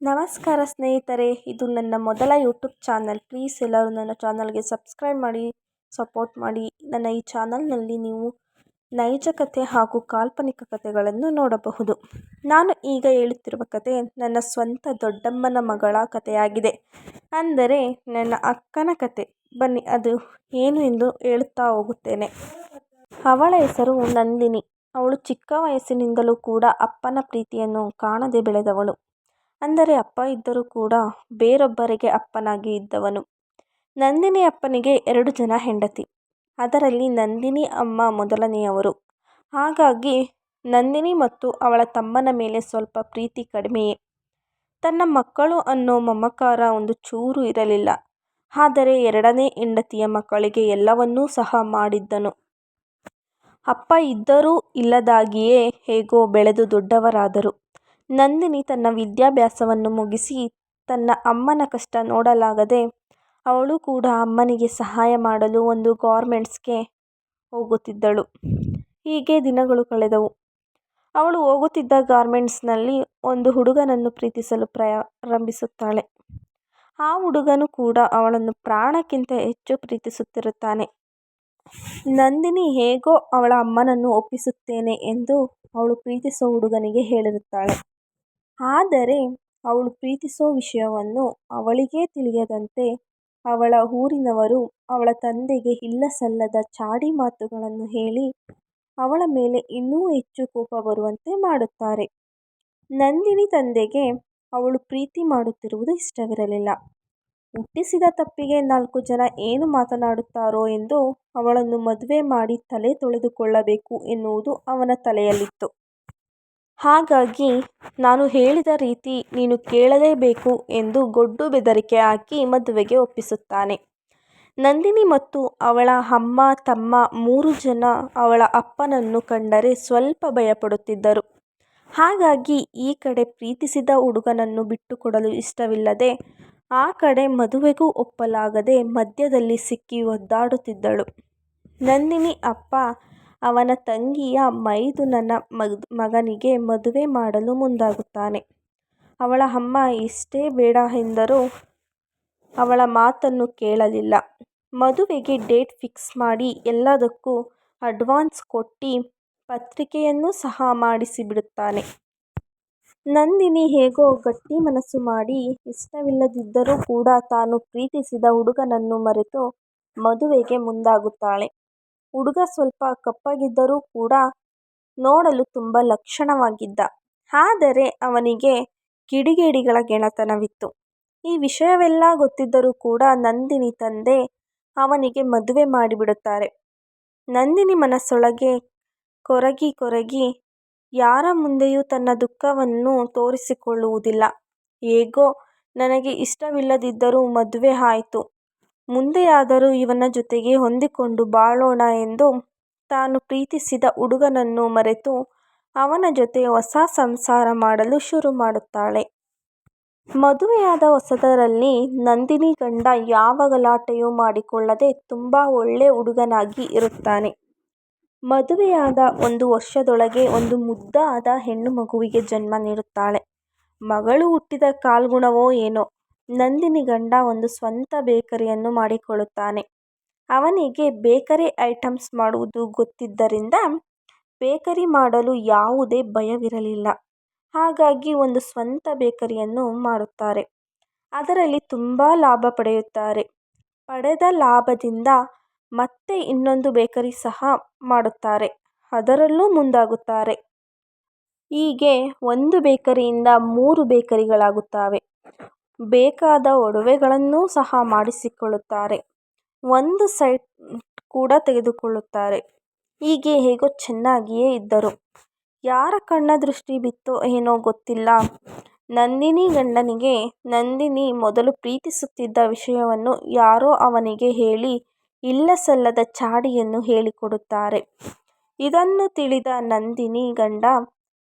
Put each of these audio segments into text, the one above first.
ನಮಸ್ಕಾರ ಸ್ನೇಹಿತರೆ, ಇದು ನನ್ನ ಮೊದಲ ಯೂಟ್ಯೂಬ್ ಚಾನಲ್. ಪ್ಲೀಸ್ ಎಲ್ಲರೂ ನನ್ನ ಚಾನಲ್ಗೆ ಸಬ್ಸ್ಕ್ರೈಬ್ ಮಾಡಿ ಸಪೋರ್ಟ್ ಮಾಡಿ. ನನ್ನ ಈ ಚಾನಲ್ನಲ್ಲಿ ನೀವು ನೈಜ ಕಥೆ ಹಾಗೂ ಕಾಲ್ಪನಿಕ ಕಥೆಗಳನ್ನು ನೋಡಬಹುದು. ನಾನು ಈಗ ಹೇಳುತ್ತಿರುವ ಕತೆ ನನ್ನ ಸ್ವಂತ ದೊಡ್ಡಮ್ಮನ ಮಗಳ ಕಥೆಯಾಗಿದೆ ಅಂದರೆ ನನ್ನ ಅಕ್ಕನ ಕತೆ. ಬನ್ನಿ, ಅದು ಏನು ಎಂದು ಹೇಳುತ್ತಾ ಹೋಗುತ್ತೇನೆ. ಅವಳ ಹೆಸರು ನಂದಿನಿ. ಅವಳು ಚಿಕ್ಕ ವಯಸ್ಸಿನಿಂದಲೂ ಕೂಡ ಅಪ್ಪನ ಪ್ರೀತಿಯನ್ನು ಕಾಣದೆ ಬೆಳೆದವಳು. ಅಂದರೆ ಅಪ್ಪ ಇದ್ದರೂ ಕೂಡ ಬೇರೊಬ್ಬರಿಗೆ ಅಪ್ಪನಾಗಿ ಇದ್ದವನು. ನಂದಿನಿ ಅಪ್ಪನಿಗೆ ಎರಡು ಜನ ಹೆಂಡತಿ. ಅದರಲ್ಲಿ ನಂದಿನಿ ಅಮ್ಮ ಮೊದಲನೆಯವರು. ಹಾಗಾಗಿ ನಂದಿನಿ ಮತ್ತು ಅವಳ ತಮ್ಮನ ಮೇಲೆ ಸ್ವಲ್ಪ ಪ್ರೀತಿ ಕಡಿಮೆಯೇ. ತನ್ನ ಮಕ್ಕಳು ಅನ್ನೋ ಮಮಕಾರ ಒಂದು ಚೂರು ಇರಲಿಲ್ಲ. ಆದರೆ ಎರಡನೇ ಹೆಂಡತಿಯ ಮಕ್ಕಳಿಗೆ ಎಲ್ಲವನ್ನೂ ಸಹ ಮಾಡಿದ್ದನು. ಅಪ್ಪ ಇದ್ದರೂ ಇಲ್ಲದಾಗಿಯೇ ಹೇಗೋ ಬೆಳೆದು ದೊಡ್ಡವರಾದರು. ನಂದಿನಿ ತನ್ನ ವಿದ್ಯಾಭ್ಯಾಸವನ್ನು ಮುಗಿಸಿ ತನ್ನ ಅಮ್ಮನ ಕಷ್ಟ ನೋಡಲಾಗದೆ ಅವಳು ಕೂಡ ಅಮ್ಮನಿಗೆ ಸಹಾಯ ಮಾಡಲು ಒಂದು ಗಾರ್ಮೆಂಟ್ಸ್ಗೆ ಹೋಗುತ್ತಿದ್ದಳು. ಹೀಗೆ ದಿನಗಳು ಕಳೆದವು. ಅವಳು ಹೋಗುತ್ತಿದ್ದ ಗಾರ್ಮೆಂಟ್ಸ್ನಲ್ಲಿ ಒಂದು ಹುಡುಗನನ್ನು ಪ್ರೀತಿಸಲು ಪ್ರಾರಂಭಿಸುತ್ತಾಳೆ. ಆ ಹುಡುಗನು ಕೂಡ ಅವಳನ್ನು ಪ್ರಾಣಕ್ಕಿಂತ ಹೆಚ್ಚು ಪ್ರೀತಿಸುತ್ತಿರುತ್ತಾನೆ. ನಂದಿನಿ ಹೇಗೋ ಅವಳ ಅಮ್ಮನನ್ನು ಒಪ್ಪಿಸುತ್ತೇನೆ ಎಂದು ಅವಳು ಪ್ರೀತಿಸುವ ಹುಡುಗನಿಗೆ ಹೇಳಿರುತ್ತಾಳೆ. ಆದರೆ ಅವಳು ಪ್ರೀತಿಸೋ ವಿಷಯವನ್ನು ಅವಳಿಗೇ ತಿಳಿಯದಂತೆ ಅವಳ ಊರಿನವರು ಅವಳ ತಂದೆಗೆ ಇಲ್ಲಸಲ್ಲದ ಚಾಡಿ ಮಾತುಗಳನ್ನು ಹೇಳಿ ಅವಳ ಮೇಲೆ ಇನ್ನೂ ಹೆಚ್ಚು ಕೋಪ ಬರುವಂತೆ ಮಾಡುತ್ತಾರೆ. ನಂದಿನಿ ತಂದೆಗೆ ಅವಳು ಪ್ರೀತಿ ಮಾಡುತ್ತಿರುವುದು ಇಷ್ಟವಿರಲಿಲ್ಲ. ಹುಟ್ಟಿಸಿದ ತಪ್ಪಿಗೆ ನಾಲ್ಕು ಜನ ಏನು ಮಾತನಾಡುತ್ತಾರೋ ಎಂದು ಅವಳನ್ನು ಮದುವೆ ಮಾಡಿ ತಲೆ ತೊಳೆದುಕೊಳ್ಳಬೇಕು ಎನ್ನುವುದು ಅವನ ತಲೆಯಲ್ಲಿತ್ತು. ಹಾಗಾಗಿ ನಾನು ಹೇಳಿದ ರೀತಿ ನೀನು ಕೇಳಲೇಬೇಕು ಎಂದು ಗೊಡ್ಡು ಬೆದರಿಕೆ ಹಾಕಿ ಮದುವೆಗೆ ಒಪ್ಪಿಸುತ್ತಾನೆ. ನಂದಿನಿ ಮತ್ತು ಅವಳ ಅಮ್ಮ ತಮ್ಮ ಮೂರು ಜನ ಅವಳ ಅಪ್ಪನನ್ನು ಕಂಡರೆ ಸ್ವಲ್ಪ ಭಯಪಡುತ್ತಿದ್ದರು. ಹಾಗಾಗಿ ಈ ಕಡೆ ಪ್ರೀತಿಸಿದ ಹುಡುಗನನ್ನು ಬಿಟ್ಟುಕೊಡಲು ಇಷ್ಟವಿಲ್ಲದೆ ಆ ಕಡೆ ಮದುವೆಗೂ ಒಪ್ಪಲಾಗದೆ ಮಧ್ಯದಲ್ಲಿ ಸಿಕ್ಕಿ ಒದ್ದಾಡುತ್ತಿದ್ದಳು. ನಂದಿನಿ ಅಪ್ಪ ಅವನ ತಂಗಿಯ ಮೈದುನನ ಮಗನಿಗೆ ಮದುವೆ ಮಾಡಲು ಮುಂದಾಗುತ್ತಾನೆ. ಅವಳ ಅಮ್ಮ, ಇಷ್ಟೇ ಬೇಡ ಎಂದರೂ ಅವಳ ಮಾತನ್ನು ಕೇಳಲಿಲ್ಲ. ಮದುವೆಗೆ ಡೇಟ್ ಫಿಕ್ಸ್ ಮಾಡಿ ಎಲ್ಲದಕ್ಕೂ ಅಡ್ವಾನ್ಸ್ ಕೊಟ್ಟು ಪತ್ರಿಕೆಯನ್ನು ಸಹ ಮಾಡಿಸಿಬಿಡುತ್ತಾನೆ. ನಂದಿನಿ ಹೇಗೋ ಗಟ್ಟಿ ಮನಸ್ಸು ಮಾಡಿ ಇಷ್ಟವಿಲ್ಲದಿದ್ದರೂ ಕೂಡ ತಾನು ಪ್ರೀತಿಸಿದ ಹುಡುಗನನ್ನು ಮರೆತು ಮದುವೆಗೆ ಮುಂದಾಗುತ್ತಾಳೆ. ಹುಡುಗ ಸ್ವಲ್ಪ ಕಪ್ಪಗಿದ್ದರೂ ಕೂಡ ನೋಡಲು ತುಂಬ ಲಕ್ಷಣವಾಗಿದ್ದ. ಆದರೆ ಅವನಿಗೆ ಕಿಡಿಗೇಡಿಗಳ ಗೆಣತನವಿತ್ತು ಈ ವಿಷಯವೆಲ್ಲ ಗೊತ್ತಿದ್ದರೂ ಕೂಡ ನಂದಿನಿ ತಂದೆ ಅವನಿಗೆ ಮದುವೆ ಮಾಡಿಬಿಡುತ್ತಾರೆ. ನಂದಿನಿ ಮನಸ್ಸೊಳಗೆ ಕೊರಗಿ ಕೊರಗಿ ಯಾರ ಮುಂದೆಯೂ ತನ್ನ ದುಃಖವನ್ನು ತೋರಿಸಿಕೊಳ್ಳುವುದಿಲ್ಲ. ಹೇಗೋ ನನಗೆ ಇಷ್ಟವಿಲ್ಲದಿದ್ದರೂ ಮದುವೆ ಆಯ್ತು. ಮುಂದೆಯಾದರೂ ಇವನ ಜೊತೆಗೆ ಹೊಂದಿಕೊಂಡು ಬಾಳೋಣ ಎಂದು ತಾನು ಪ್ರೀತಿಸಿದ ಹುಡುಗನನ್ನು ಮರೆತು ಅವನ ಜೊತೆ ಹೊಸ ಸಂಸಾರ ಮಾಡಲು ಶುರು ಮಾಡುತ್ತಾಳೆ. ಮದುವೆಯಾದ ಹೊಸದರಲ್ಲಿ ನಂದಿನಿ ಗಂಡ ಯಾವ ಗಲಾಟೆಯೂ ಮಾಡಿಕೊಳ್ಳದೆ ತುಂಬ ಒಳ್ಳೆ ಹುಡುಗನಾಗಿ ಇರುತ್ತಾನೆ. ಮದುವೆಯಾದ ಒಂದು ವರ್ಷದೊಳಗೆ ಒಂದು ಮುದ್ದಾದ ಹೆಣ್ಣು ಮಗುವಿಗೆ ಜನ್ಮ ನೀಡುತ್ತಾಳೆ. ಮಗಳು ಹುಟ್ಟಿದ ಕಾಲ್ಗುಣವೋ ಏನೋ ನಂದಿನಿ ಗಂಡ ಒಂದು ಸ್ವಂತ ಬೇಕರಿಯನ್ನು ಮಾಡಿಕೊಳ್ಳುತ್ತಾನೆ. ಅವನಿಗೆ ಬೇಕರಿ ಐಟಮ್ಸ್ ಮಾಡುವುದು ಗೊತ್ತಿದ್ದರಿಂದ ಬೇಕರಿ ಮಾಡಲು ಯಾವುದೇ ಭಯವಿರಲಿಲ್ಲ. ಹಾಗಾಗಿ ಒಂದು ಸ್ವಂತ ಬೇಕರಿಯನ್ನು ಮಾಡುತ್ತಾರೆ. ಅದರಲ್ಲಿ ತುಂಬ ಲಾಭ ಪಡೆಯುತ್ತಾರೆ. ಪಡೆದ ಲಾಭದಿಂದ ಮತ್ತೆ ಇನ್ನೊಂದು ಬೇಕರಿ ಸಹ ಮಾಡುತ್ತಾರೆ. ಅದರಲ್ಲೂ ಮುಂದಾಗುತ್ತಾರೆ. ಹೀಗೆ ಒಂದು ಬೇಕರಿಯಿಂದ ಮೂರು ಬೇಕರಿಗಳಾಗುತ್ತವೆ. ಬೇಕಾದ ಒಡವೆಗಳನ್ನೂ ಸಹ ಮಾಡಿಸಿಕೊಳ್ಳುತ್ತಾರೆ. ಒಂದು ಸೈಟ್ ಕೂಡ ತೆಗೆದುಕೊಳ್ಳುತ್ತಾರೆ. ಹೀಗೆ ಹೇಗೋ ಚೆನ್ನಾಗಿಯೇ ಇದ್ದರು. ಯಾರ ಕಣ್ಣ ದೃಷ್ಟಿ ಬಿತ್ತೋ ಏನೋ ಗೊತ್ತಿಲ್ಲ. ನಂದಿನಿ ಗಂಡನಿಗೆ ನಂದಿನಿ ಮೊದಲು ಪ್ರೀತಿಸುತ್ತಿದ್ದ ವಿಷಯವನ್ನು ಯಾರೋ ಅವನಿಗೆ ಹೇಳಿ ಇಲ್ಲಸಲ್ಲದ ಚಾಡಿಯನ್ನು ಹೇಳಿಕೊಡುತ್ತಾರೆ. ಇದನ್ನು ತಿಳಿದ ನಂದಿನಿ ಗಂಡ,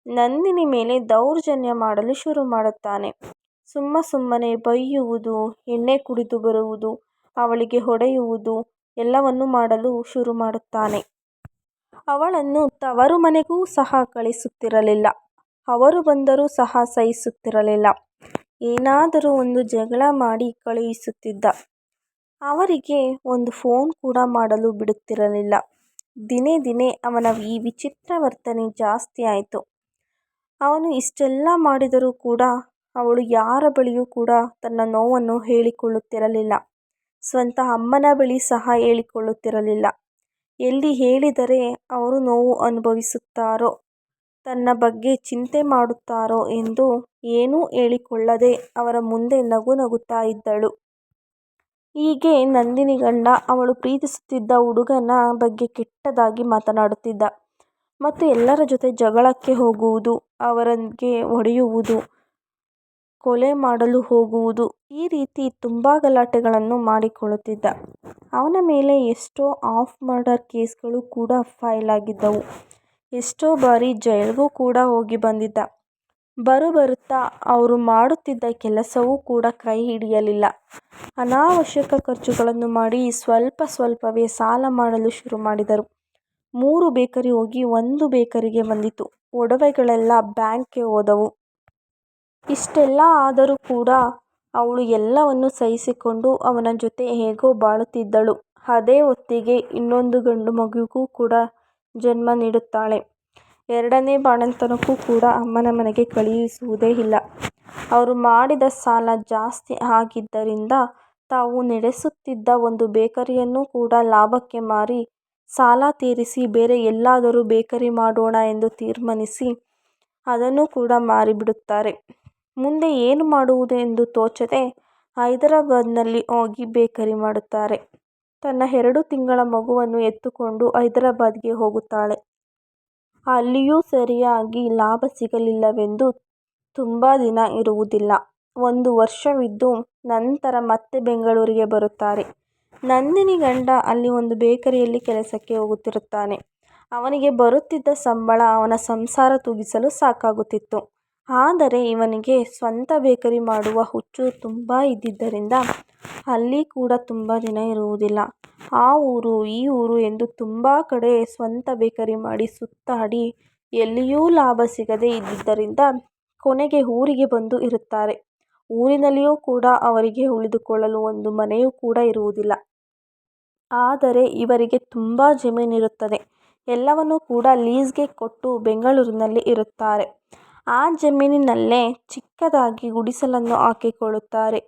ನಂದಿನಿ ಮೇಲೆ ದೌರ್ಜನ್ಯ ಮಾಡಲು ಶುರು ಮಾಡುತ್ತಾನೆ. ಸುಮ್ಮ ಸುಮ್ಮನೆ ಬೈಯುವುದು, ಎಣ್ಣೆ ಕುಡಿದು ಬರುವುದು, ಅವಳಿಗೆ ಹೊಡೆಯುವುದು ಎಲ್ಲವನ್ನೂ ಮಾಡಲು ಶುರು ಮಾಡುತ್ತಾನೆ ಅವಳನ್ನು ತವರು ಮನೆಗೂ ಸಹ ಕಳಿಸುತ್ತಿರಲಿಲ್ಲ ಅವರು ಬಂದರೂ ಸಹ ಸಹಿಸುತ್ತಿರಲಿಲ್ಲ ಏನಾದರೂ ಒಂದು ಜಗಳ ಮಾಡಿ ಕಳುಹಿಸುತ್ತಿದ್ದ. ಅವರಿಗೆ ಒಂದು ಫೋನ್ ಕೂಡ ಮಾಡಲು ಬಿಡುತ್ತಿರಲಿಲ್ಲ. ದಿನೇ ದಿನೇ ಅವನ ಈ ವಿಚಿತ್ರ ವರ್ತನೆ ಜಾಸ್ತಿ ಆಯಿತು ಅವನು ಇಷ್ಟೆಲ್ಲ ಮಾಡಿದರೂ ಕೂಡ ಅವಳು ಯಾರ ಬಳಿಯೂ ಕೂಡ ತನ್ನ ನೋವನ್ನು ಹೇಳಿಕೊಳ್ಳುತ್ತಿರಲಿಲ್ಲ. ಸ್ವಂತ ಅಮ್ಮನ ಬಳಿ ಸಹ ಹೇಳಿಕೊಳ್ಳುತ್ತಿರಲಿಲ್ಲ. ಎಲ್ಲಿ ಹೇಳಿದರೆ ಅವರು ನೋವು ಅನುಭವಿಸುತ್ತಾರೋ, ತನ್ನ ಬಗ್ಗೆ ಚಿಂತೆ ಮಾಡುತ್ತಾರೋ ಎಂದು ಏನೂ ಹೇಳಿಕೊಳ್ಳದೆ ಅವರ ಮುಂದೆ ನಗು ನಗುತ್ತಾ ಇದ್ದಳು. ಹೀಗೆ ನಂದಿನಿ ಗಂಡ ಅವಳು ಪ್ರೀತಿಸುತ್ತಿದ್ದ ಹುಡುಗನ ಬಗ್ಗೆ ಕೆಟ್ಟದಾಗಿ ಮಾತನಾಡುತ್ತಿದ್ದ. ಮತ್ತು ಎಲ್ಲರ ಜೊತೆ ಜಗಳಕ್ಕೆ ಹೋಗುವುದು, ಅವರಿಗೆ ಹೊಡೆಯುವುದು, ಕೊಲೆ ಮಾಡಲು ಹೋಗುವುದು ಈ ರೀತಿ ತುಂಬಾ ಗಲಾಟೆಗಳನ್ನು ಮಾಡಿಕೊಳ್ಳುತ್ತಿದ್ದ. ಅವನ ಮೇಲೆ ಎಷ್ಟೋ ಆಫ್ ಮರ್ಡರ್ ಕೇಸ್ಗಳು ಕೂಡ ಫೈಲ್ ಆಗಿದ್ದವು. ಎಷ್ಟೋ ಬಾರಿ ಜೈಲಿಗೂ ಕೂಡ ಹೋಗಿ ಬಂದಿದ್ದ. ಬರು ಬರುತ್ತಾ ಅವರು ಮಾಡುತ್ತಿದ್ದ ಕೆಲಸವೂ ಕೂಡ ಕೈ ಹಿಡಿಯಲಿಲ್ಲ. ಅನಾವಶ್ಯಕ ಖರ್ಚುಗಳನ್ನು ಮಾಡಿ ಸ್ವಲ್ಪ ಸ್ವಲ್ಪವೇ ಸಾಲ ಮಾಡಲು ಶುರು ಮಾಡಿದರು. ಮೂರು ಬೇಕರಿ ಹೋಗಿ ಒಂದು ಬೇಕರಿಗೆ ಬಂದಿತು. ಒಡವೆಗಳೆಲ್ಲ ಬ್ಯಾಂಕ್ಗೆ ಹೋದವು. ಇಷ್ಟೆಲ್ಲ ಆದರೂ ಕೂಡ ಅವಳು ಎಲ್ಲವನ್ನು ಸಹಿಸಿಕೊಂಡು ಅವನ ಜೊತೆ ಹೇಗೋ ಬಾಳುತ್ತಿದ್ದಳು. ಅದೇ ಹೊತ್ತಿಗೆ ಇನ್ನೊಂದು ಗಂಡು ಮಗುವಿಗೂ ಕೂಡ ಜನ್ಮ ನೀಡುತ್ತಾಳೆ. ಎರಡನೇ ಬಾಣಂತನಕ್ಕೂ ಕೂಡ ಅಮ್ಮನ ಮನೆಗೆ ಕಳುಹಿಸುವುದೇ ಇಲ್ಲ. ಅವರು ಮಾಡಿದ ಸಾಲ ಜಾಸ್ತಿ ಆಗಿದ್ದರಿಂದ ತಾವು ನಡೆಸುತ್ತಿದ್ದ ಒಂದು ಬೇಕರಿಯನ್ನು ಕೂಡ ಲಾಭಕ್ಕೆ ಮಾರಿ ಸಾಲ ತೀರಿಸಿ ಬೇರೆ ಎಲ್ಲಾದರೂ ಬೇಕರಿ ಮಾಡೋಣ ಎಂದು ತೀರ್ಮಾನಿಸಿ ಅದನ್ನು ಕೂಡ ಮಾರಿಬಿಡುತ್ತಾರೆ. ಮುಂದೆ ಏನು ಮಾಡುವುದು ಎಂದು ತೋಚದೆ ಹೈದರಾಬಾದ್ನಲ್ಲಿ ಹೋಗಿ ಬೇಕರಿ ಮಾಡುತ್ತಾರೆ. ತನ್ನ ಎರಡು ತಿಂಗಳ ಮಗುವನ್ನು ಎತ್ತುಕೊಂಡು ಹೈದರಾಬಾದ್ಗೆ ಹೋಗುತ್ತಾಳೆ. ಅಲ್ಲಿಯೂ ಸರಿಯಾಗಿ ಲಾಭ ಸಿಗಲಿಲ್ಲವೆಂದು ತುಂಬ ದಿನ ಇರುವುದಿಲ್ಲ. ಒಂದು ವರ್ಷವಿದ್ದು ನಂತರ ಮತ್ತೆ ಬೆಂಗಳೂರಿಗೆ ಬರುತ್ತಾರೆ. ನಂದಿನಿ ಗಂಡ ಅಲ್ಲಿ ಒಂದು ಬೇಕರಿಯಲ್ಲಿ ಕೆಲಸಕ್ಕೆ ಹೋಗುತ್ತಿರುತ್ತಾನೆ. ಅವನಿಗೆ ಬರುತ್ತಿದ್ದ ಸಂಬಳ ಅವನ ಸಂಸಾರ ತೂಗಿಸಲು ಸಾಕಾಗುತ್ತಿತ್ತು. ಆದರೆ ಇವನಿಗೆ ಸ್ವಂತ ಬೇಕರಿ ಮಾಡುವ ಹುಚ್ಚು ತುಂಬ ಇದ್ದಿದ್ದರಿಂದ ಅಲ್ಲಿ ಕೂಡ ತುಂಬ ದಿನ ಇರುವುದಿಲ್ಲ. ಆ ಊರು, ಈ ಊರು ಎಂದು ತುಂಬ ಕಡೆ ಸ್ವಂತ ಬೇಕರಿ ಮಾಡಿ ಸುತ್ತಾಡಿ ಎಲ್ಲಿಯೂ ಲಾಭ ಸಿಗದೆ ಇದ್ದಿದ್ದರಿಂದ ಕೊನೆಗೆ ಊರಿಗೆ ಬಂದು ಇರುತ್ತಾರೆ. ಊರಿನಲ್ಲಿಯೂ ಕೂಡ ಅವರಿಗೆ ಉಳಿದುಕೊಳ್ಳಲು ಒಂದು ಮನೆಯೂ ಕೂಡ ಇರುವುದಿಲ್ಲ. ಆದರೆ ಇವರಿಗೆ ತುಂಬ ಜಮೀನಿರುತ್ತದೆ. ಎಲ್ಲವನ್ನೂ ಕೂಡ ಲೀಸ್ಗೆ ಕೊಟ್ಟು ಬೆಂಗಳೂರಿನಲ್ಲಿ ಇರುತ್ತಾರೆ. ಆ ಜಮೀನಿನಲ್ಲೇ ಚಿಕ್ಕದಾಗಿ ಗುಡಿಸಲನ್ನು ಹಾಕಿಕೊಳ್ಳುತ್ತಾರೆ.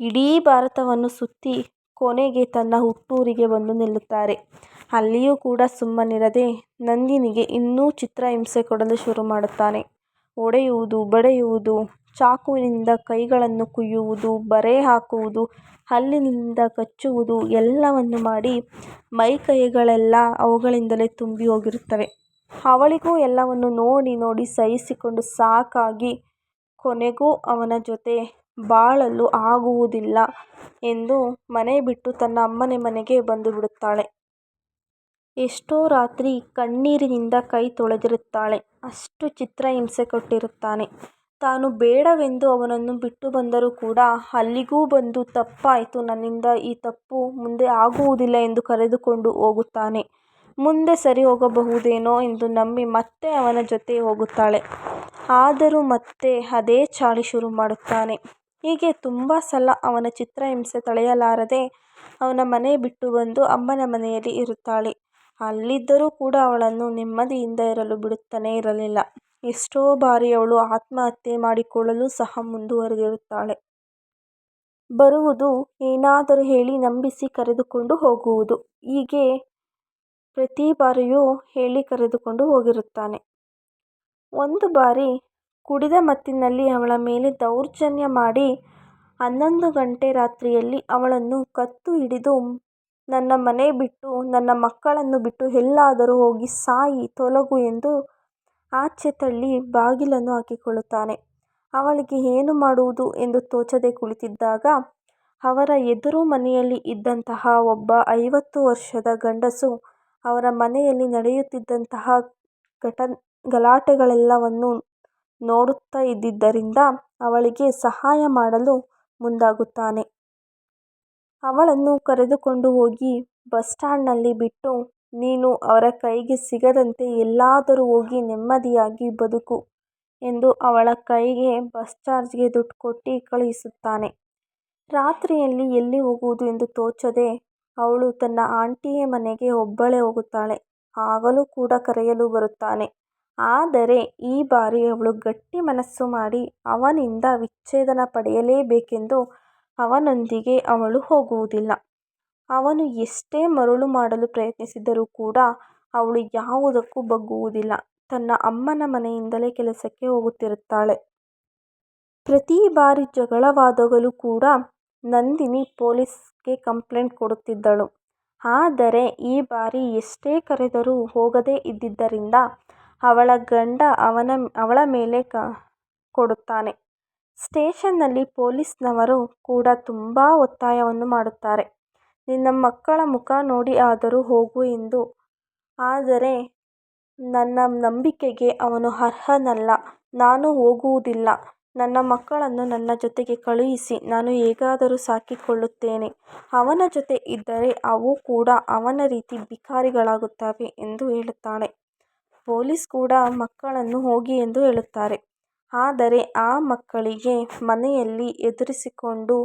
ಇಡೀ ಭಾರತವನ್ನು ಸುತ್ತಿ ಕೊನೆಗೆ ತನ್ನ ಹುಟ್ಟೂರಿಗೆ ಬಂದು ನಿಲ್ಲುತ್ತಾರೆ. ಅಲ್ಲಿಯೂ ಕೂಡ ಸುಮ್ಮನಿರದೆ ನಂದಿನಿಗೆ ಇನ್ನೂ ಚಿತ್ರಹಿಂಸೆ ಕೊಡಲು ಶುರು ಮಾಡುತ್ತಾನೆ. ಒಡೆಯುವುದು ಬಡೆಯುವುದು ಚಾಕುವಿನಿಂದ ಕೈಗಳನ್ನು ಕುಯ್ಯುವುದು, ಬರೆ ಹಾಕುವುದು, ಹಲ್ಲಿನಿಂದ ಕಚ್ಚುವುದು ಎಲ್ಲವನ್ನೂ ಮಾಡಿ ಮೈ ಕೈಗಳೆಲ್ಲ ಅವುಗಳಿಂದಲೇ ತುಂಬಿ ಹೋಗಿರುತ್ತವೆ. ಅವಳಿಗೂ ಎಲ್ಲವನ್ನು ನೋಡಿ ನೋಡಿ ಸಹಿಸಿಕೊಂಡು ಸಾಕಾಗಿ ಕೊನೆಗೂ ಅವನ ಜೊತೆ ಬಾಳಲು ಆಗುವುದಿಲ್ಲ ಎಂದು ಮನೆ ಬಿಟ್ಟು ತನ್ನ ಅಮ್ಮನ ಮನೆಗೆ ಬಂದುಬಿಡುತ್ತಾಳೆ. ಎಷ್ಟೋ ರಾತ್ರಿ ಕಣ್ಣೀರಿನಿಂದ ಕೈ ತೊಳೆದಿರುತ್ತಾಳೆ. ಅಷ್ಟು ಚಿತ್ರಹಿಂಸೆ ಕೊಟ್ಟಿರುತ್ತಾನೆ. ತಾನು ಬೇಡವೆಂದು ಅವನನ್ನು ಬಿಟ್ಟು ಬಂದರೂ ಕೂಡ ಅಲ್ಲಿಗೂ ಬಂದು ತಪ್ಪಾಯಿತು ನನ್ನಿಂದ ಈ ತಪ್ಪು ಮುಂದೆ ಆಗುವುದಿಲ್ಲ ಎಂದು ಕರೆದುಕೊಂಡು ಹೋಗುತ್ತಾನೆ. ಮುಂದೆ ಸರಿ ಹೋಗಬಹುದೇನೋ ಎಂದು ನಂಬಿ ಮತ್ತೆ ಅವನ ಜೊತೆ ಹೋಗುತ್ತಾಳೆ. ಆದರೂ ಮತ್ತೆ ಅದೇ ಚಾಳಿ ಶುರು ಮಾಡುತ್ತಾನೆ. ಹೀಗೆ ತುಂಬ ಸಲ ಅವನ ಚಿತ್ರಹಿಂಸೆ ತಡೆಯಲಾರದೆ ಅವನ ಮನೆ ಬಿಟ್ಟು ಬಂದು ಅಮ್ಮನ ಮನೆಯಲ್ಲಿ ಇರುತ್ತಾಳೆ. ಅಲ್ಲಿದ್ದರೂ ಕೂಡ ಅವಳನ್ನು ನೆಮ್ಮದಿಯಿಂದ ಇರಲು ಬಿಡುತ್ತಲೇ ಇರಲಿಲ್ಲ. ಎಷ್ಟೋ ಬಾರಿ ಅವಳು ಆತ್ಮಹತ್ಯೆ ಮಾಡಿಕೊಳ್ಳಲು ಸಹ ಮುಂದುವರೆದಿರುತ್ತಾಳೆ. ಬರುವುದು, ಏನಾದರೂ ಹೇಳಿ ನಂಬಿಸಿ ಕರೆದುಕೊಂಡು ಹೋಗುವುದು ಹೀಗೆ ಪ್ರತಿ ಬಾರಿಯೂ ಹೇಳಿ ಕರೆದುಕೊಂಡು ಹೋಗಿರುತ್ತಾನೆ. ಒಂದು ಬಾರಿ ಕುಡಿದ ಮತ್ತಿನಲ್ಲಿ ಅವಳ ಮೇಲೆ ದೌರ್ಜನ್ಯ ಮಾಡಿ ಹನ್ನೊಂದು ಗಂಟೆ ರಾತ್ರಿಯಲ್ಲಿ ಅವಳನ್ನು ಕತ್ತು ಹಿಡಿದು, ನನ್ನ ಮನೆ ಬಿಟ್ಟು, ನನ್ನ ಮಕ್ಕಳನ್ನು ಬಿಟ್ಟು ಎಲ್ಲಾದರೂ ಹೋಗಿ ಸಾಯಿ, ತೊಲಗು ಎಂದು ಆಚೆ ತಳ್ಳಿ ಬಾಗಿಲನ್ನು ಹಾಕಿಕೊಳ್ಳುತ್ತಾನೆ. ಅವಳಿಗೆ ಏನು ಮಾಡುವುದು ಎಂದು ತೋಚದೆ ಕುಳಿತಿದ್ದಾಗ, ಅವರ ಎದುರು ಮನೆಯಲ್ಲಿ ಇದ್ದಂತಹ ಒಬ್ಬ ಐವತ್ತು ವರ್ಷದ ಗಂಡಸು ಅವರ ಮನೆಯಲ್ಲಿ ನಡೆಯುತ್ತಿದ್ದಂತಹ ಗಲಾಟೆಗಳೆಲ್ಲವನ್ನೂ ನೋಡುತ್ತಾ ಇದ್ದಿದ್ದರಿಂದ ಅವಳಿಗೆ ಸಹಾಯ ಮಾಡಲು ಮುಂದಾಗುತ್ತಾನೆ. ಅವಳನ್ನು ಕರೆದುಕೊಂಡು ಹೋಗಿ ಬಸ್ ಸ್ಟ್ಯಾಂಡ್ನಲ್ಲಿ ಬಿಟ್ಟು, ನೀನು ಅವರ ಕೈಗೆ ಸಿಗದಂತೆ ಎಲ್ಲಾದರೂ ಹೋಗಿ ನೆಮ್ಮದಿಯಾಗಿ ಬದುಕು ಎಂದು ಅವಳ ಕೈಗೆ ಬಸ್ ಚಾರ್ಜ್ಗೆ ದುಡ್ಡು ಕೊಟ್ಟು ಕಳುಹಿಸುತ್ತಾನೆ. ರಾತ್ರಿಯಲ್ಲಿ ಎಲ್ಲಿ ಹೋಗುವುದು ಎಂದು ತೋಚದೆ ಅವಳು ತನ್ನ ಆಂಟಿಯ ಮನೆಗೆ ಒಬ್ಬಳೇ ಹೋಗುತ್ತಾಳೆ. ಆಗಲೂ ಕೂಡ ಕರೆಯಲು ಬರುತ್ತಾನೆ. ಆದರೆ ಈ ಬಾರಿ ಅವಳು ಗಟ್ಟಿ ಮನಸ್ಸು ಮಾಡಿ ಅವನಿಂದ ವಿಚ್ಛೇದನ ಪಡೆಯಲೇಬೇಕೆಂದು ಅವನೊಂದಿಗೆ ಅವಳು ಹೋಗುವುದಿಲ್ಲ. ಅವನು ಎಷ್ಟೇ ಮರಳು ಮಾಡಲು ಪ್ರಯತ್ನಿಸಿದರೂ ಕೂಡ ಅವಳು ಯಾವುದಕ್ಕೂ ಬಗ್ಗುವುದಿಲ್ಲ. ತನ್ನ ಅಮ್ಮನ ಮನೆಯಿಂದಲೇ ಕೆಲಸಕ್ಕೆ ಹೋಗುತ್ತಿರುತ್ತಾಳೆ. ಪ್ರತಿ ಬಾರಿ ಜಗಳವಾದಾಗಲೂ ಕೂಡ ನಂದಿನಿ ಪೊಲೀಸ್ಗೆ ಕಂಪ್ಲೇಂಟ್ ಕೊಡುತ್ತಿದ್ದಳು. ಆದರೆ ಈ ಬಾರಿ ಎಷ್ಟೇ ಕರೆದರೂ ಹೋಗದೇ ಇದ್ದಿದ್ದರಿಂದ ಅವಳ ಗಂಡ ಅವನ, ಅವಳ ಮೇಲೆ ಕೊಡುತ್ತಾನೆ. ಸ್ಟೇಷನ್ನಲ್ಲಿ ಪೊಲೀಸ್ನವರು ಕೂಡ ತುಂಬಾ ಒತ್ತಾಯವನ್ನು ಮಾಡುತ್ತಾರೆ. ನಿನ್ನ ಮಕ್ಕಳ ಮುಖ ನೋಡಿ ಆದರೂ ಹೋಗು ಎಂದು. ಆದರೆ ನನ್ನ ನಂಬಿಕೆಗೆ ಅವನು ಅರ್ಹನಲ್ಲ. ನಾನು ಹೋಗುವುದಿಲ್ಲ. ನನ್ನ ಮಕ್ಕಳನ್ನು ನನ್ನ ಜೊತೆಗೆ ಕಳುಹಿಸಿ, ನಾನು ಹೇಗಾದರೂ ಸಾಕಿಕೊಳ್ಳುತ್ತೇನೆ. ಅವನ ಜೊತೆ ಇದ್ದರೆ ಅವು ಕೂಡ ಅವನ ರೀತಿ ಬಿಕಾರಿಗಳಾಗುತ್ತವೆ ಎಂದು ಹೇಳುತ್ತಾಳೆ. ಪೊಲೀಸ್ ಕೂಡ ಮಕ್ಕಳನ್ನು ಹೋಗಿ ಎಂದು ಹೇಳುತ್ತಾರೆ. ಆದರೆ ಆ ಮಕ್ಕಳಿಗೆ ಮನೆಯಲ್ಲಿ ಎದುರಿಸಿಕೊಂಡು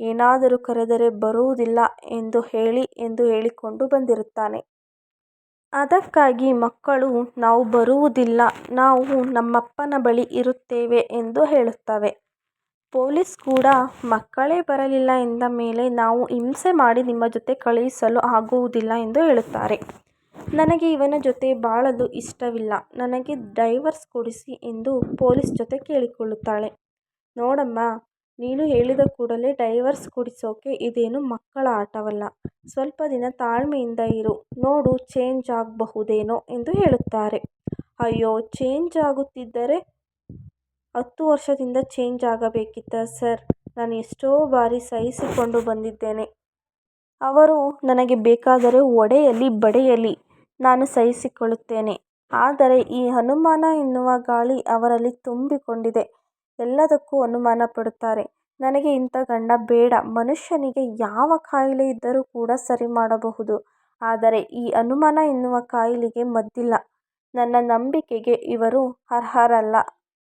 ಏನಾದರೂ ಕರೆದರೆ ಬರುವುದಿಲ್ಲ ಎಂದು ಹೇಳಿ ಎಂದು ಹೇಳಿಕೊಂಡು ಬಂದಿರುತ್ತಾನೆ. ಅದಕ್ಕಾಗಿ ಮಕ್ಕಳು, ನಾವು ಬರುವುದಿಲ್ಲ, ನಾವು ನಮ್ಮಪ್ಪನ ಬಳಿ ಇರುತ್ತೇವೆ ಎಂದು ಹೇಳುತ್ತವೆ. ಪೊಲೀಸ್ ಕೂಡ, ಮಕ್ಕಳೇ ಬರಲಿಲ್ಲ ಎಂದ ಮೇಲೆ ನಾವು ಹಿಂಸೆ ಮಾಡಿ ನಿಮ್ಮ ಜೊತೆ ಕಳುಹಿಸಲು ಆಗುವುದಿಲ್ಲ ಎಂದು ಹೇಳುತ್ತಾರೆ. ನನಗೆ ಇವನ ಜೊತೆ ಬಾಳಲು ಇಷ್ಟವಿಲ್ಲ. ನನಗೆ ಡೈವರ್ಸ್ ಕೊಡಿಸಿ ಎಂದು ಪೊಲೀಸ್ ಜೊತೆ ಕೇಳಿಕೊಳ್ಳುತ್ತಾಳೆ. ನೋಡಮ್ಮ ನೀನು ಹೇಳಿದ ಕೂಡಲೇ ಡೈವರ್ಸ್ ಕೊಡಿಸೋಕೆ ಇದೇನು ಮಕ್ಕಳ ಆಟವಲ್ಲ. ಸ್ವಲ್ಪ ದಿನ ತಾಳ್ಮೆಯಿಂದ ಇರು ನೋಡು ಚೇಂಜ್ ಆಗಬಹುದೇನೋ ಎಂದು ಹೇಳುತ್ತಾರೆ. ಅಯ್ಯೋ, ಚೇಂಜ್ ಆಗುತ್ತಿದ್ದರೆ ಹತ್ತು ವರ್ಷದಿಂದ ಚೇಂಜ್ ಆಗಬೇಕಿತ್ತಾ ಸರ್ ನಾನು ಎಷ್ಟೋ ಬಾರಿ ಸಹಿಸಿಕೊಂಡು ಬಂದಿದ್ದೇನೆ. ಅವರು ನನಗೆ ಬೇಕಾದರೆ ಒಡೆಯಲಿ, ಬಡೆಯಲಿ ನಾನು ಸಹಿಸಿಕೊಳ್ಳುತ್ತೇನೆ. ಆದರೆ ಈ ಅನುಮಾನ ಎನ್ನುವ ಗಾಳಿ ಅವರಲ್ಲಿ ತುಂಬಿಕೊಂಡಿದೆ. ಎಲ್ಲದಕ್ಕೂ ಅನುಮಾನ ಪಡುತ್ತಾರೆ. ನನಗೆ ಇಂಥ ಗಂಡ ಬೇಡ. ಮನುಷ್ಯನಿಗೆ ಯಾವ ಕಾಯಿಲೆ ಇದ್ದರೂ ಕೂಡ ಸರಿ ಮಾಡಬಹುದು. ಆದರೆ ಈ ಅನುಮಾನ ಎನ್ನುವ ಕಾಯಿಲೆಗೆ ಮದ್ದಿಲ್ಲ. ನನ್ನ ನಂಬಿಕೆಗೆ ಇವರು ಅರ್ಹರಲ್ಲ.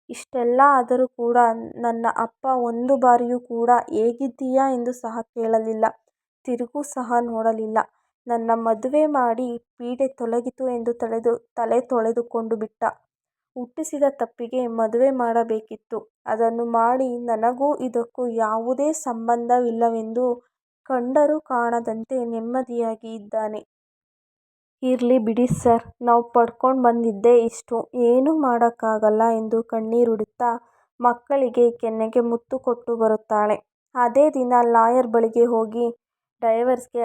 ಇಷ್ಟೆಲ್ಲ ಆದರೂ ಕೂಡ ನನ್ನ ಅಪ್ಪ ಒಂದು ಬಾರಿಯೂ ಕೂಡ ಹೇಗಿದ್ದೀಯಾ ಎಂದು ಸಹ ಕೇಳಲಿಲ್ಲ. ತಿರುಗೂ ಸಹ ನೋಡಲಿಲ್ಲ. ನನ್ನ ಮದುವೆ ಮಾಡಿ ಪೀಡೆ ತೊಲಗಿತು ಎಂದು ತಲೆ ತೊಳೆದುಕೊಂಡು ಬಿಟ್ಟ. ಹುಟ್ಟಿಸಿದ ತಪ್ಪಿಗೆ ಮದುವೆ ಮಾಡಬೇಕಿತ್ತು. ಅದನ್ನು ಮಾಡಿ ನನಗೂ ಇದಕ್ಕೂ ಯಾವುದೇ ಸಂಬಂಧವಿಲ್ಲವೆಂದು ಕಂಡರೂ ಕಾಣದಂತೆ ನೆಮ್ಮದಿಯಾಗಿ ಇದ್ದಾನೆ. ಇರ್ಲಿ ಬಿಡಿ ಸರ್, ನಾವು ಪಡ್ಕೊಂಡು ಬಂದಿದ್ದೇ ಇಷ್ಟು. ಏನೂ ಮಾಡೋಕ್ಕಾಗಲ್ಲ ಎಂದು ಕಣ್ಣೀರುಡುತ್ತಾ ಮಕ್ಕಳಿಗೆ ಕೆನ್ನೆಗೆ ಮುತ್ತು ಕೊಟ್ಟು ಬರುತ್ತಾಳೆ. ಅದೇ ದಿನ ಲಾಯರ್ ಬಳಿಗೆ ಹೋಗಿ ಡೈವರ್ಸ್ಗೆ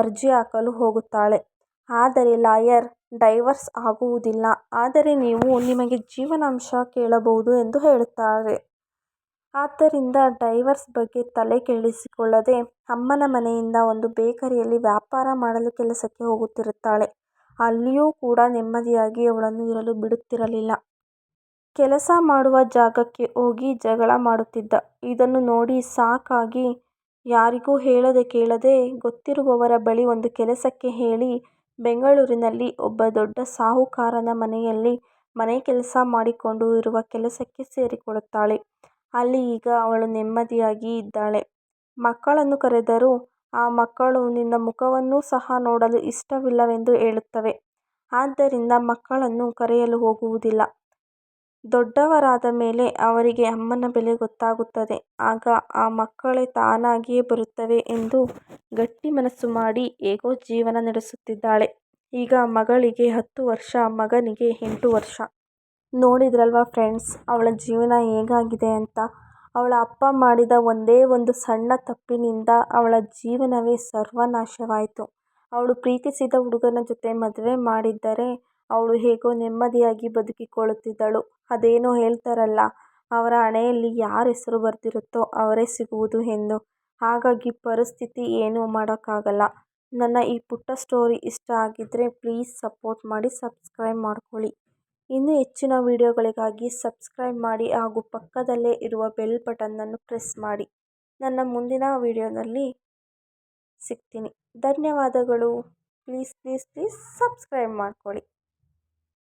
ಅರ್ಜಿ ಹಾಕಲು ಹೋಗುತ್ತಾಳೆ. ಆದರೆ ಲಾಯರ್ ಡೈವರ್ಸ್ ಆಗುವುದಿಲ್ಲ. ಆದರೆ ನೀವು ನಿಮಗೆ ಜೀವನಾಂಶ ಕೇಳಬಹುದು ಎಂದು ಹೇಳುತ್ತಾರೆ. ಆದ್ದರಿಂದ ಡೈವರ್ಸ್ ಬಗ್ಗೆ ತಲೆ ಕೆಡಿಸಿಕೊಳ್ಳದೆ ಅಮ್ಮನ ಮನೆಯಿಂದ ಒಂದು ಬೇಕರಿಯಲ್ಲಿ ವ್ಯಾಪಾರ ಮಾಡಲು ಕೆಲಸಕ್ಕೆ ಹೋಗುತ್ತಿರುತ್ತಾಳೆ. ಅಲ್ಲಿಯೂ ಕೂಡ ನೆಮ್ಮದಿಯಾಗಿ ಅವಳನ್ನು ಇರಲು ಬಿಡುತ್ತಿರಲಿಲ್ಲ. ಕೆಲಸ ಮಾಡುವ ಜಾಗಕ್ಕೆ ಹೋಗಿ ಜಗಳ ಮಾಡುತ್ತಿದ್ದ. ಇದನ್ನು ನೋಡಿ ಸಾಕಾಗಿ ಯಾರಿಗೂ ಹೇಳದೆ ಕೇಳದೆ ಗೊತ್ತಿರುವವರ ಬಳಿ ಒಂದು ಕೆಲಸಕ್ಕೆ ಹೇಳಿ ಬೆಂಗಳೂರಿನಲ್ಲಿ ಒಬ್ಬ ದೊಡ್ಡ ಸಾಹುಕಾರನ ಮನೆಯಲ್ಲಿ ಮನೆಕೆಲಸ ಮಾಡಿಕೊಂಡು ಇರುವ ಕೆಲಸಕ್ಕೆ ಸೇರಿಕೊಳ್ಳುತ್ತಾಳೆ. ಅಲ್ಲಿ ಈಗ ಅವಳು ನೆಮ್ಮದಿಯಾಗಿ ಇದ್ದಾಳೆ. ಮಕ್ಕಳನ್ನು ಕರೆದರೂ ಆ ಮಕ್ಕಳು ನಿನ್ನ ಮುಖವನ್ನು ಸಹ ನೋಡಲು ಇಷ್ಟವಿಲ್ಲವೆಂದು ಹೇಳುತ್ತವೆ. ಆದ್ದರಿಂದ ಮಕ್ಕಳನ್ನು ಕರೆಯಲು ಹೋಗುವುದಿಲ್ಲ. ದೊಡ್ಡವರಾದ ಮೇಲೆ ಅವರಿಗೆ ಅಮ್ಮನ ಬೆಲೆ ಗೊತ್ತಾಗುತ್ತದೆ. ಆಗ ಆ ಮಕ್ಕಳೇ ತಾನಾಗಿಯೇ ಬರುತ್ತವೆ ಎಂದು ಗಟ್ಟಿ ಮನಸ್ಸು ಮಾಡಿ ಹೇಗೋ ಜೀವನ ನಡೆಸುತ್ತಿದ್ದಾಳೆ. ಈಗ ಮಗಳಿಗೆ ಹತ್ತು ವರ್ಷ, ಮಗನಿಗೆ ಎಂಟು ವರ್ಷ. ನೋಡಿದ್ರಲ್ವಾ ಫ್ರೆಂಡ್ಸ್, ಅವಳ ಜೀವನ ಹೇಗಾಗಿದೆ ಅಂತ. ಅವಳ ಅಪ್ಪ ಮಾಡಿದ ಒಂದೇ ಒಂದು ಸಣ್ಣ ತಪ್ಪಿನಿಂದ ಅವಳ ಜೀವನವೇ ಸರ್ವನಾಶವಾಯಿತು ಅವಳು ಪ್ರೀತಿಸಿದ ಹುಡುಗನ ಜೊತೆ ಮದುವೆ ಮಾಡಿದ್ದರೆ ಅವಳು ಹೇಗೋ ನೆಮ್ಮದಿಯಾಗಿ ಬದುಕಿಕೊಳ್ಳುತ್ತಿದ್ದಳು. ಅದೇನೋ ಹೇಳ್ತಾರಲ್ಲ, ಅವರ ಹಣೆಯಲ್ಲಿ ಯಾರ ಹೆಸರು ಬರೆದಿರುತ್ತೋ ಅವರೇ ಸಿಗುವುದು ಎಂದು. ಹಾಗಾಗಿ ಪರಿಸ್ಥಿತಿ ಏನೂ ಮಾಡೋಕ್ಕಾಗಲ್ಲ. ನನ್ನ ಈ ಪುಟ್ಟ ಸ್ಟೋರಿ ಇಷ್ಟ ಆಗಿದ್ದರೆ ಪ್ಲೀಸ್ ಸಪೋರ್ಟ್ ಮಾಡಿ ಸಬ್ಸ್ಕ್ರೈಬ್ ಮಾಡ್ಕೊಳ್ಳಿ. ಇನ್ನೂ ಹೆಚ್ಚಿನ ವೀಡಿಯೋಗಳಿಗಾಗಿ ಸಬ್ಸ್ಕ್ರೈಬ್ ಮಾಡಿ ಹಾಗೂ ಪಕ್ಕದಲ್ಲೇ ಇರುವ ಬೆಲ್ ಬಟನ್ನನ್ನು ಪ್ರೆಸ್ ಮಾಡಿ. ನನ್ನ ಮುಂದಿನ ವೀಡಿಯೋನಲ್ಲಿ ಸಿಗ್ತೀನಿ. ಧನ್ಯವಾದಗಳು. ಪ್ಲೀಸ್ ಪ್ಲೀಸ್ ಪ್ಲೀಸ್ ಸಬ್ಸ್ಕ್ರೈಬ್ ಮಾಡ್ಕೊಳ್ಳಿ.